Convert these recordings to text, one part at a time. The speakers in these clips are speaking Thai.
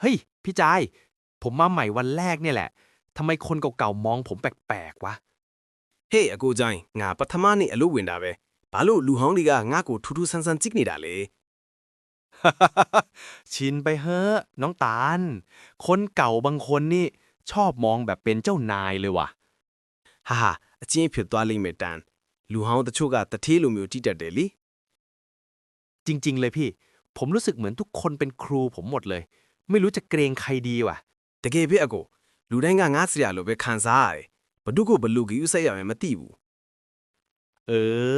เฮ้ยพี่จายผมมาใหม่วันแรกเนี่ยแหละ ทำไมคนเก่าๆมองผมแปลก ๆวะ เฮ้ยกูจายงาปัทมานี่ลูกวินดาเวบาลูลูฮองลีกางากูทุทุสันสันจิกนี่ดาเลยชินไปเฮ้อน้องตาล คนเก่าบางคนนี่ ชอบมองแบบเป็นเจ้านายเลยว่ะ ฮ่าฮ่าจีิผิดตัวเลยเมตันลูฮองตะชูกะตะเทลูมิวที่เดลี่จริง ๆ เลยพี่ ผมรู้สึกเหมือนทุกคนเป็นครูผมหมดเลยไม่รู้จะเกรงใครดีวะแต่เกพี่อากรู้ได้งานงาเสียาลูไปคันซ้าเอปดูกูบรรลุกิยุสัยอย่างมมาตีบูเอ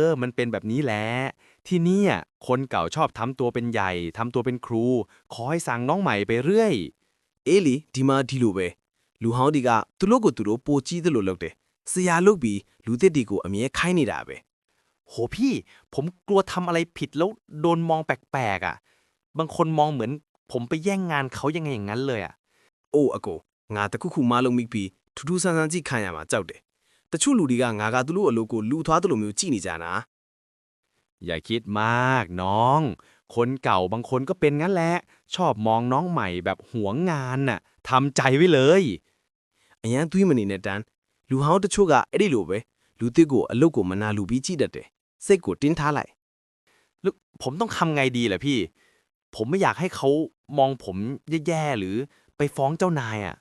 อ มันเป็นแบบนี้แหละที่นี่คนเก่าชอบทำตัวเป็นใหญ่ทำตัวเป็นครูขอให้สั่งน้องใหม่ไปเรื่อย เอลี่ดีมาดีลูเวลูฮาวดีกาตุลกูตุลปูจีตุลลูกเดสียาลูกบีลูเตดีกู อเมียไขนี่ดาเวโหพี่ ผมกลัวทำอะไรผิดแล้วโดนมองแปลกๆอ่ะ บางคนมองเหมือนผมไปแย่งงานเขายังไงอย่างนั้นเลยอ่ะ โอ้อะโกงานตะคุกคุมาลงมิกพีทุทุซันซันจีขันยมาเจ้าเดแตะชูลูดีกางานกาตุลูอโลโกลูทวาตุลูမျိုးจี้นี่จานะ อย่าคิดมากน้อง คนเก่าบางคนก็เป็นงั้นแหละชอบมองน้องใหม่แบบหวงงานน่ะทำใจไว้เลยอะยังตุยมันีเนี่ยตันลูฮาวตะชูกะไอ้ดิโลเวลูติโกอโลโกมนาลูบีจีเดัดเดเสกโกตินท้าไลลูผมต้องทำไงดีล่ะพี่ผมไม่อยากให้เขามองผมแย่ๆหรือไปฟ้องเจ้านายอ่ะ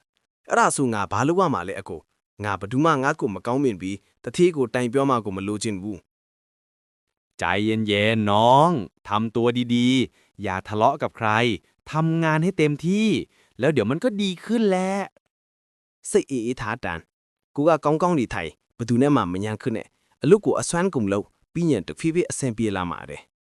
ราสูงาบาลว่ามาเลยอะกู งาปดูมางากูมาเก้าเมียนบีต่ที่กูตายเปียวมากูมาลูจินวูใจเย็นๆน้อง ทำตัวดีๆ อย่าทะเลาะกับใคร ทำงานให้เต็มที่ แล้วเดี๋ยวมันก็ดีขึ้นแหละสิอีทาดัน กูก็กองกองดีไทยประตูแน่มามันยังขึ้นเนี่ยลูกกูอสวนกุ่มเลวปีเนี่ยตึกฟีฟีอเซมเปียลามาเลย